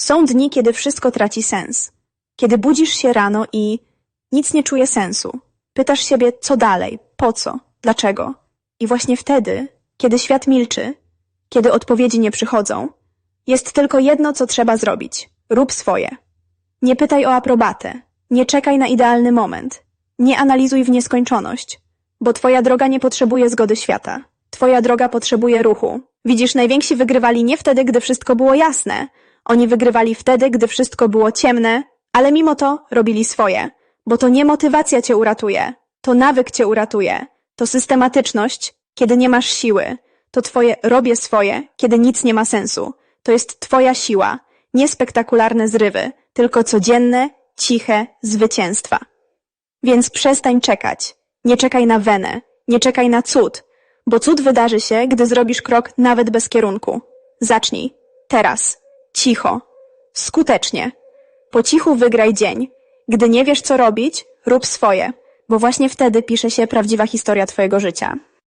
Są dni, kiedy wszystko traci sens. Kiedy budzisz się rano i nic nie czuje sensu. Pytasz siebie, co dalej, po co, dlaczego. I właśnie wtedy, kiedy świat milczy, kiedy odpowiedzi nie przychodzą, jest tylko jedno, co trzeba zrobić. Rób swoje. Nie pytaj o aprobatę. Nie czekaj na idealny moment. Nie analizuj w nieskończoność, bo twoja droga nie potrzebuje zgody świata. Twoja droga potrzebuje ruchu. Widzisz, najwięksi wygrywali nie wtedy, gdy wszystko było jasne. Oni wygrywali wtedy, gdy wszystko było ciemne, ale mimo to robili swoje. Bo to nie motywacja cię uratuje, to nawyk cię uratuje, to systematyczność, kiedy nie masz siły, to twoje robię swoje, kiedy nic nie ma sensu. To jest twoja siła, nie spektakularne zrywy, tylko codzienne, ciche zwycięstwa. Więc przestań czekać. Nie czekaj na wenę, nie czekaj na cud, bo cud wydarzy się, gdy zrobisz krok nawet bez kierunku. Zacznij. Teraz. Cicho. Skutecznie. Po cichu wygraj dzień. Gdy nie wiesz, co robić, rób swoje, bo właśnie wtedy pisze się prawdziwa historia twojego życia.